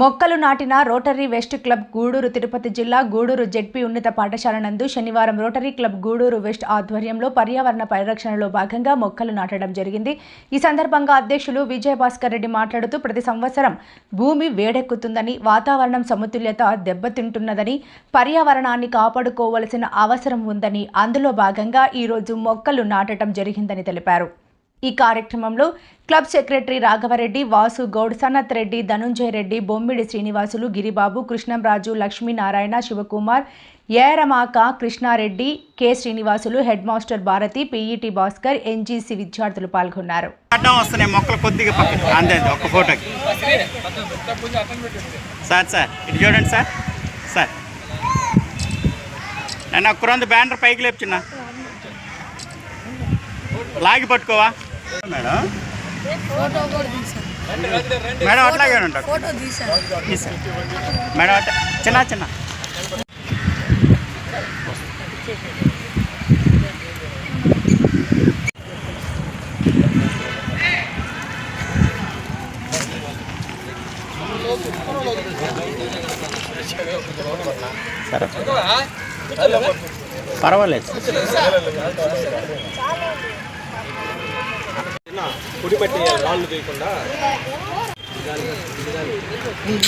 మొక్కలు నాటిన rotary west club Gudur Tirupati జిల్లా గూడూరు జెడ్పీ ఉన్నత పాఠశాల నందు శనివారం రోటరీ క్లబ్ గూడూరు వెస్ట్ ఆధ్వర్యంలో పర్యావరణ పరిరక్షణలో భాగంగా మొక్కలు నాటడం జరిగింది. ఈ సందర్భంగా అధ్యక్షులు విజయభాస్కర్ రెడ్డి మాట్లాడుతూ ప్రతి సంవత్సరం భూమి వేడెక్కుతుందని వాతావరణం సమతుల్యత దెబ్బతింటున్నదని పర్యావరణాన్ని కాపాడుకోవలసిన అవసరం ఉందని అందులో భాగంగా ఈరోజు మొక్కలు నాటడం జరిగిందని తెలిపారు. ఈ కార్యక్రమంలో club secretary Raghavareddy Vasu Goud Sanath Reddy Dhanunjaya Reddy Bommidi Srinivasulu Giribabu Krishnamraju Lakshminarayana Sivakumar Eramaka Krishnareddy K Srinivasulu head master Bharati PET Bhaskar NGC విద్యార్థులు పాల్గొన్నారు. మొక్కలు కొద్దిగా ఫోటోకి. సార్ సార్ ఇటు చూడండి సార్. సార్. నేను ఒక్కరోజు బ్యానర్ పైకి లేపుచున్నా లాగి పట్టుకోవా? మేడం ఫోటో కూడా తీసాను మేడం అట్లాగే ఉంటారు ఫోటో తీసాను మేడం అట్లా చిన్న చిన్న. సరే. పర్వాలేదు.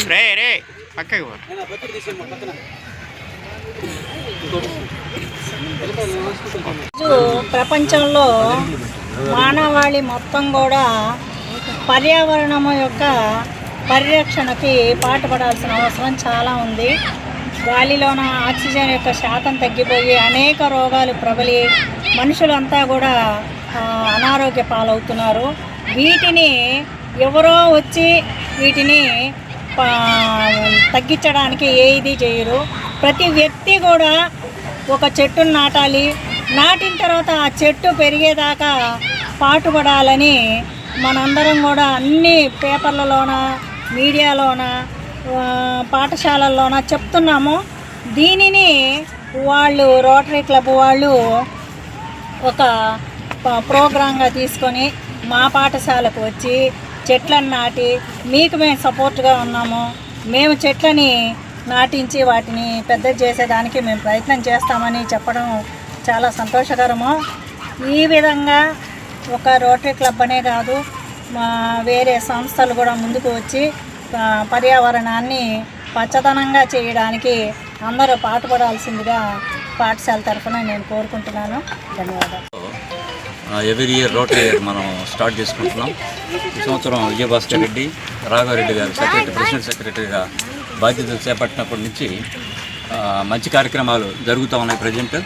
రే రే పక్కకి ప్రపంచంలో మానవాళి మొత్తం కూడా పర్యావరణం యొక్క పరిరక్షణకి పాటుపడాల్సిన అవసరం చాలా ఉంది. గాలిలోన ఆక్సిజన్ యొక్క శాతం తగ్గిపోయి అనేక రోగాలు ప్రబలి మనుషులంతా కూడా అనారోగ్య పాలవుతున్నారు. వీటిని ఎవరో వచ్చి వీటిని పా- తగ్గించడానికి ఏది చేయరు. ప్రతి వ్యక్తి కూడా ఒక చెట్టును నాటాలి. నాటిన తర్వాత ఆ చెట్టు పెరిగేదాకా పాటుపడాలని మనందరం కూడా అన్ని పేపర్లలోన మీడియాలోన పాఠశాలల్లోన చెప్తున్నాము. దీనిని వాళ్ళు రోటరీ క్లబ్ వాళ్ళు ఒక ప్రోగ్రాంగా తీసుకొని మా పాఠశాలకు వచ్చి చెట్లను నాటి మీకు మేము సపోర్ట్గా ఉన్నాము. మేము చెట్లని నాటించి వాటిని పెద్ద చేసేదానికి మేము ప్రయత్నం చేస్తామని చెప్పడం చాలా సంతోషకరము. ఈ విధంగా ఒక రోటరీ క్లబ్ అనే కాదు మా వేరే సంస్థలు కూడా ముందుకు వచ్చి పర్యావరణాన్ని పచ్చదనంగా చేయడానికి అందరూ పాటుపడాల్సిందిగా పాఠశాల తరఫున నేను కోరుకుంటున్నాను. ధన్యవాదాలు. ఎవ్రీ ఇయర్ రోటరీ ఇయర్ మనం స్టార్ట్ చేసుకుంటున్నాం. ఈ సంవత్సరం విజయభాస్కర్ రెడ్డి రాఘవరెడ్డి గారు సెక్రటరీ ప్రెసిడెంట్ సెక్రటరీగా బాధ్యతలు చేపట్టినప్పటి నుంచి మంచి కార్యక్రమాలు జరుగుతూ ఉన్నాయి ప్రజెంట్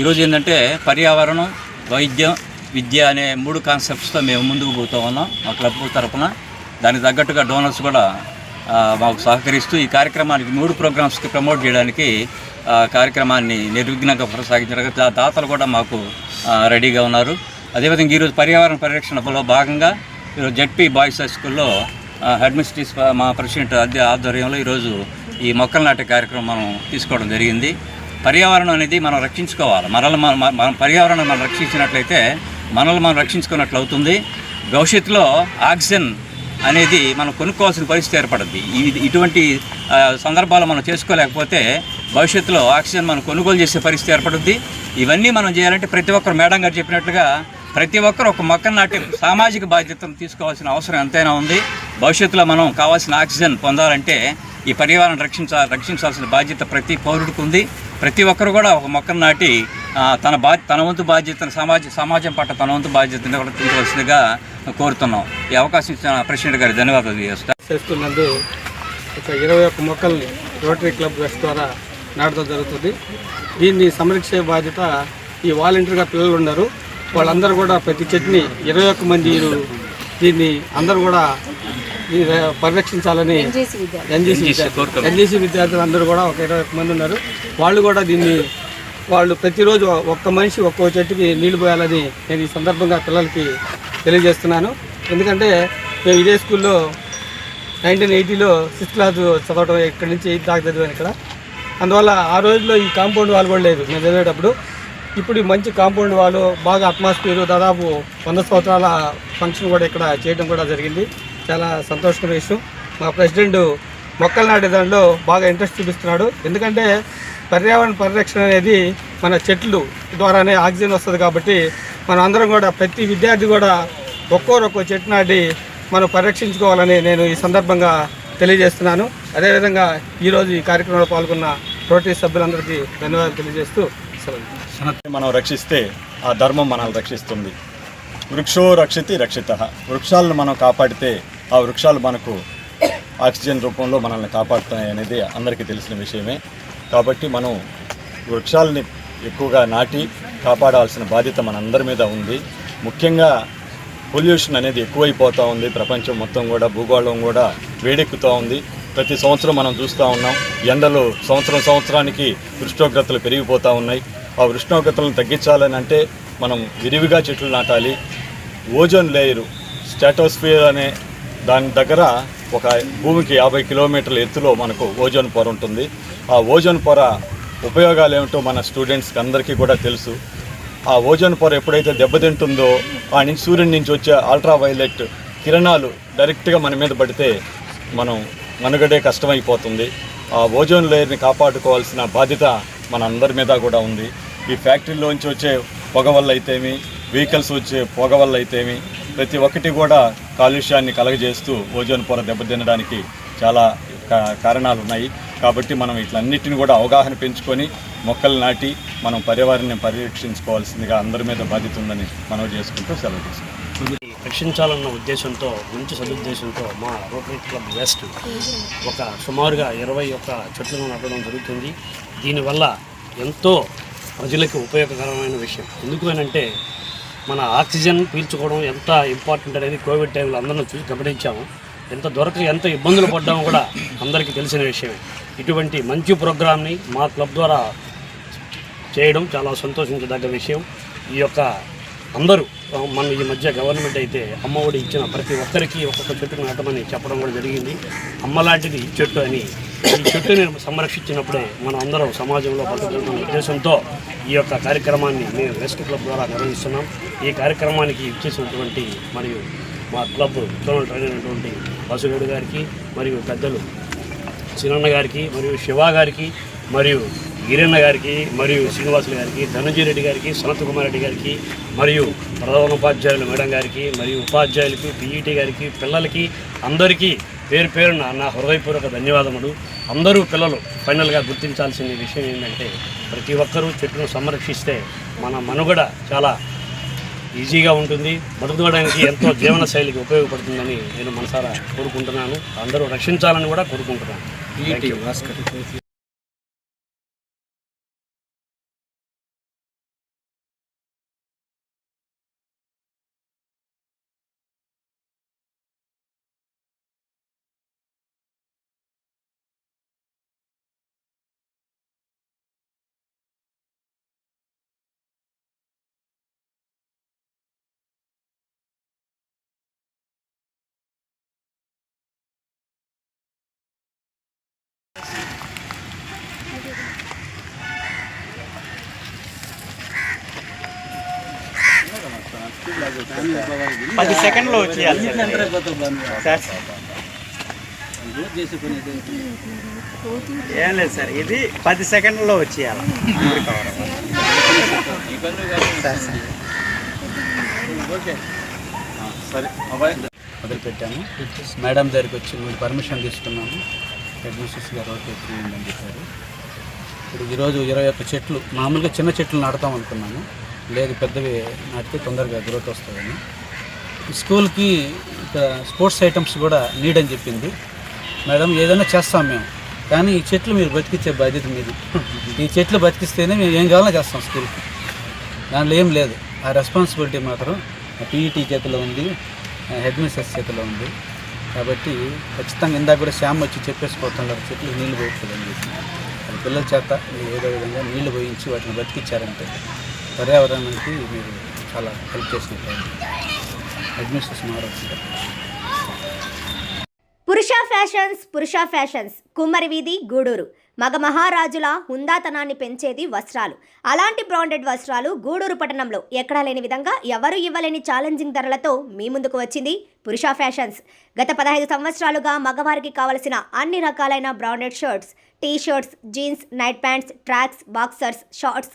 ఈరోజు ఏంటంటే పర్యావరణం వైద్యం విద్య అనే మూడు కాన్సెప్ట్స్తో మేము ముందుకు పోతూ ఉన్నాం మా క్లబ్ తరఫున దానికి తగ్గట్టుగా డోనర్స్ కూడా మాకు సహకరిస్తూ ఈ కార్యక్రమానికి మూడు ప్రోగ్రామ్స్కి ప్రమోట్ చేయడానికి కార్యక్రమాన్ని నిర్విఘ్నంగా కొనసాగించడానికి. దాతలు కూడా మాకు రెడీగా ఉన్నారు. అదేవిధంగా ఈరోజు పర్యావరణ పరిరక్షణలో భాగంగా ఈరోజు జడ్పీ బాయ్స్ హై స్కూల్లో హెడ్ మిస్ట్రీస్ మా ప్రెసిడెంట్ అధ్య ఆధ్వర్యంలో ఈరోజు ఈ మొక్కలు నాటే కార్యక్రమం మనం తీసుకోవడం జరిగింది. పర్యావరణం అనేది మనం రక్షించుకోవాలి. మనల్ని మనం పర్యావరణం మనం రక్షించినట్లయితే మనల్ని మనం రక్షించుకున్నట్లు అవుతుంది. భవిష్యత్తులో ఆక్సిజన్ అనేది మనం కొనుక్కోవాల్సిన పరిస్థితి ఏర్పడుద్ది. ఇటువంటి సందర్భాలు మనం చేసుకోలేకపోతే భవిష్యత్తులో ఆక్సిజన్ మనం కొనుగోలు చేసే పరిస్థితి ఏర్పడుద్ది. ఇవన్నీ మనం చేయాలంటే ప్రతి ఒక్కరు మేడం గారు చెప్పినట్లుగా ప్రతి ఒక్కరు ఒక మొక్కను నాటి సామాజిక బాధ్యతను తీసుకోవాల్సిన అవసరం ఎంతైనా ఉంది. భవిష్యత్తులో మనం కావాల్సిన ఆక్సిజన్ పొందాలంటే ఈ పర్యావరణం రక్షించాలి రక్షించాల్సిన బాధ్యత ప్రతి పౌరుడికి ఉంది. ప్రతి ఒక్కరు కూడా ఒక మొక్కను నాటి తన బా తన వంతు బాధ్యతను సమాజ సమాజం పట్ల తన వంతు బాధ్యతను కూడా తీసుకోవాల్సిందిగా కోరుతున్నాం. ఈ అవకాశం ఇచ్చిన ప్రెసిడెంట్ గారి ధన్యవాదాలు చేస్తున్నందు ఒక ఇరవై ఒక్క మొక్కల్ని రోటరీ క్లబ్ వెస్ట్ ద్వారా నాటడం జరుగుతుంది. దీన్ని సంరక్షే బాధ్యత ఈ వాలంటీర్గా పిల్లలు ఉన్నారు. వాళ్ళందరూ కూడా ప్రతి చెట్టుని ఇరవై ఒక్క మంది దీన్ని అందరూ కూడా పరిరక్షించాలని ఎన్జీసీ విద్యార్థులు. ఎన్జీసీ విద్యార్థులు. అందరూ కూడా ఒక ఇరవై ఒక్క మంది ఉన్నారు. వాళ్ళు కూడా దీన్ని వాళ్ళు ప్రతిరోజు ఒక్క మనిషి ఒక్కో చెట్టుకి నీళ్ళు పోయాలని నేను ఈ సందర్భంగా పిల్లలకి తెలియజేస్తున్నాను. ఎందుకంటే మేము ఇదే స్కూల్లో నైన్టీన్ ఎయిటీలో సిక్స్త్ క్లాస్ చదవడం ఇక్కడి నుంచి ఎయిత్ దాకా చదివాను ఇక్కడ. అందువల్ల ఆ రోజుల్లో ఈ కాంపౌండ్ వాల్ కూడా లేదు మేము చదివేటప్పుడు ఇప్పుడు మంచి కాంపౌండ్ వాళ్ళు బాగా అట్మాస్ఫియర్ దాదాపు వంద సంవత్సరాల ఫంక్షన్ కూడా ఇక్కడ చేయడం కూడా జరిగింది. చాలా సంతోషకర విషయం. మా ప్రెసిడెంట్ మొక్కలు నాటే దాంట్లో బాగా ఇంట్రెస్ట్ చూపిస్తున్నాడు. ఎందుకంటే పర్యావరణ పరిరక్షణ అనేది మన చెట్లు ద్వారానే ఆక్సిజన్ వస్తుంది కాబట్టి మనం అందరం కూడా ప్రతి విద్యార్థి కూడా ఒక్కోరొక్కో చెట్టు నాటి మనం పరిరక్షించుకోవాలని నేను ఈ సందర్భంగా తెలియజేస్తున్నాను. అదేవిధంగా ఈరోజు ఈ కార్యక్రమంలో పాల్గొన్న రోటరీ సభ్యులందరికీ ధన్యవాదాలు తెలియజేస్తూ సెలవు. మనం రక్షిస్తే ఆ ధర్మం మనల్ని రక్షిస్తుంది. వృక్షో రక్షితి రక్షిత. వృక్షాలను మనం కాపాడితే ఆ వృక్షాలు మనకు ఆక్సిజన్ రూపంలో మనల్ని కాపాడుతాయి అనేది అందరికీ తెలిసిన విషయమే. కాబట్టి మనం వృక్షాలని ఎక్కువగా నాటి కాపాడాల్సిన బాధ్యత మనందరి మీద ఉంది. ముఖ్యంగా పొల్యూషన్ అనేది ఎక్కువైపోతూ ఉంది. ప్రపంచం మొత్తం కూడా భూగోళం కూడా వేడెక్కుతూ ఉంది. ప్రతి సంవత్సరం మనం చూస్తూ ఉన్నాం ఎండలు సంవత్సరం సంవత్సరానికి ఉష్ణోగ్రతలు పెరిగిపోతూ ఉన్నాయి. ఆ ఉష్ణోగ్రతలను తగ్గించాలని అంటే మనం విరివిగా చెట్లు నాటాలి. ఓజోన్ లేయరు స్టాటోస్ఫియర్ అనే దాని దగ్గర ఒక భూమికి యాభై కిలోమీటర్ల ఎత్తులో మనకు ఓజోన్ పొర ఉంటుంది. ఆ ఓజోన్ పొర ఉపయోగాలు ఏమిటో మన స్టూడెంట్స్కి అందరికీ కూడా తెలుసు. ఆ ఓజోన్ పొర ఎప్పుడైతే దెబ్బతింటుందో ఆ నుంచి సూర్యుడి నుంచి వచ్చే అల్ట్రా వైలెట్ కిరణాలు డైరెక్ట్గా మన మీద పడితే మనం మనుగడే కష్టమైపోతుంది. ఆ ఓజోన్ లేయర్ని కాపాడుకోవాల్సిన బాధ్యత మన అందరి మీద కూడా ఉంది. ఈ ఫ్యాక్టరీలోంచి వచ్చే పొగ వల్ల అయితేమి వెహికల్స్ వచ్చే పొగ వల్ల అయితేమి ప్రతి ఒక్కటి కూడా కాలుష్యాన్ని కలగజేస్తూ ఓజోన్ పొర దెబ్బతినడానికి చాలా కారణాలు ఉన్నాయి కాబట్టి మనం వీటిలన్నిటిని కూడా అవగాహన పెంచుకొని మొక్కలు నాటి మనం పర్యావరణాన్ని పరిరక్షించుకోవాల్సిందిగా అందరి మీద బాధ్యత ఉందని మనం చేసుకుంటూ సెలవు తీసుకుంటాం రక్షించాలన్న ఉద్దేశంతో మంచి సదుద్దేశంతో మా రోటరీ క్లబ్ వెస్ట్ ఒక సుమారుగా ఇరవై ఒక్క చెట్లను నాటడం జరుగుతుంది. దీనివల్ల ఎంతో ప్రజలకు ఉపయోగకరమైన విషయం. ఎందుకు అని అంటే మన ఆక్సిజన్ పీల్చుకోవడం ఎంత ఇంపార్టెంట్ అనేది కోవిడ్ టైంలో అందరం చూసి గమనించాము. ఎంత దొరక ఎంత ఇబ్బందులు పడ్డామో కూడా అందరికీ తెలిసిన విషయమే. ఇటువంటి మంచి ప్రోగ్రామ్ని మా క్లబ్ ద్వారా చేయడం చాలా సంతోషించదగ్గ విషయం. ఈ యొక్క అందరూ మన ఈ మధ్య గవర్నమెంట్ అయితే అమ్మఒడి ఇచ్చిన ప్రతి ఒక్కరికి ఒక్కొక్క చెట్టు నాటమని చెప్పడం కూడా జరిగింది. అమ్మ లాంటిది ఈ చెట్టు అని. ఈ చెట్టుని సంరక్షించినప్పుడే మనం అందరం సమాజంలో బతకగలుగుతున్న ఉద్దేశంతో ఈ యొక్క కార్యక్రమాన్ని మేము వెస్ట్ క్లబ్ ద్వారా నిర్వహిస్తున్నాం. ఈ కార్యక్రమానికి ఇచ్చేసినటువంటి మరియు మా క్లబ్ జోనల్ ట్రైనర్ అయినటువంటి వాసుదేవుడు గారికి మరియు పెద్దలు సినన్న గారికి మరియు శివ గారికి మరియు ఈరన్న గారికి మరియు శ్రీనివాసులు గారికి ధనంజయ రెడ్డి గారికి సనత్ కుమార్ రెడ్డి గారికి మరియు ప్రధానోపాధ్యాయులు మేడం గారికి మరియు ఉపాధ్యాయులకి పీఈటీ గారికి పిల్లలకి అందరికీ పేరు పేరున నా హృదయపూర్వక ధన్యవాదములు. అందరూ పిల్లలు ఫైనల్గా గుర్తించాల్సిన విషయం ఏంటంటే ప్రతి ఒక్కరూ చెట్టును సంరక్షిస్తే మన మనుగడ చాలా ఈజీగా ఉంటుంది. బతుకుకోవడానికి ఎంతో జీవన శైలికి ఉపయోగపడుతుందని నేను మనసారా కోరుకుంటున్నాను. అందరూ రక్షించాలని కూడా కోరుకుంటున్నాను. పది సెకండ్లో వచ్చేయాలి. సార్. ఏం లేదు సార్ ఇది పది సెకండ్లో వచ్చేయాలి. సార్ మొదలుపెట్టాము. మేడం దగ్గరికి వచ్చి మీరు పర్మిషన్ తీసుకున్నాము. హెడ్ మిస్టర్స్ గారు ఓకే అని చెప్పారు. ఇప్పుడు ఈరోజు ఇరవై ఒక్క చెట్లు మామూలుగా చిన్న చెట్లు నాటుతాం అనుకున్నాము లేదు పెద్దవి నాటితే తొందరగా గ్రోత్ వస్తుందని. స్కూల్కి ఇక్కడ స్పోర్ట్స్ ఐటమ్స్ కూడా నీడ్ అని చెప్పింది. మేడం ఏదైనా చేస్తాం మేము. కానీ ఈ చెట్లు మీరు బతికించే బాధ్యత మీది. ఈ చెట్లు బతికిస్తేనే మేము ఏం కావాలో చేస్తాం స్కూల్కి. దాంట్లో ఏం లేదు. ఆ రెస్పాన్సిబిలిటీ మాత్రం పీఈటీ చేతిలో ఉంది హెడ్ మిస్టర్స్ చేతిలో ఉంది. కాబట్టి ఖచ్చితంగా ఇందాక కూడా శ్యామ్ వచ్చి చెప్పేసిపోతున్నారు చెట్లు నీళ్ళు పోయట్లేదని చెప్పి. పిల్లల చేత మీరు ఏదో విధంగా నీళ్ళు పోయించి వాటిని బతికించారంటే పర్యావరణానికి మీరు చాలా హెల్ప్ చేసినట్టు అడ్మినిస్ట్రేషన్ మారవచ్చు పురుష ఫ్యాషన్స్ పురుష ఫ్యాషన్స్ కుమ్మరి వీధి గూడూరు. మగ మహారాజుల హుందాతనాన్ని పెంచేది వస్త్రాలు. అలాంటి బ్రాండెడ్ వస్త్రాలు గూడూరు పట్టణంలో ఎక్కడా లేని విధంగా ఎవరు ఇవ్వలేని ఛాలెంజింగ్ ధరలతో మీ ముందుకు వచ్చింది పురుష ఫ్యాషన్స్. గత పదహైదు సంవత్సరాలుగా మగవారికి కావలసిన అన్ని రకాలైన branded shirts T shirts jeans night pants tracks boxers shorts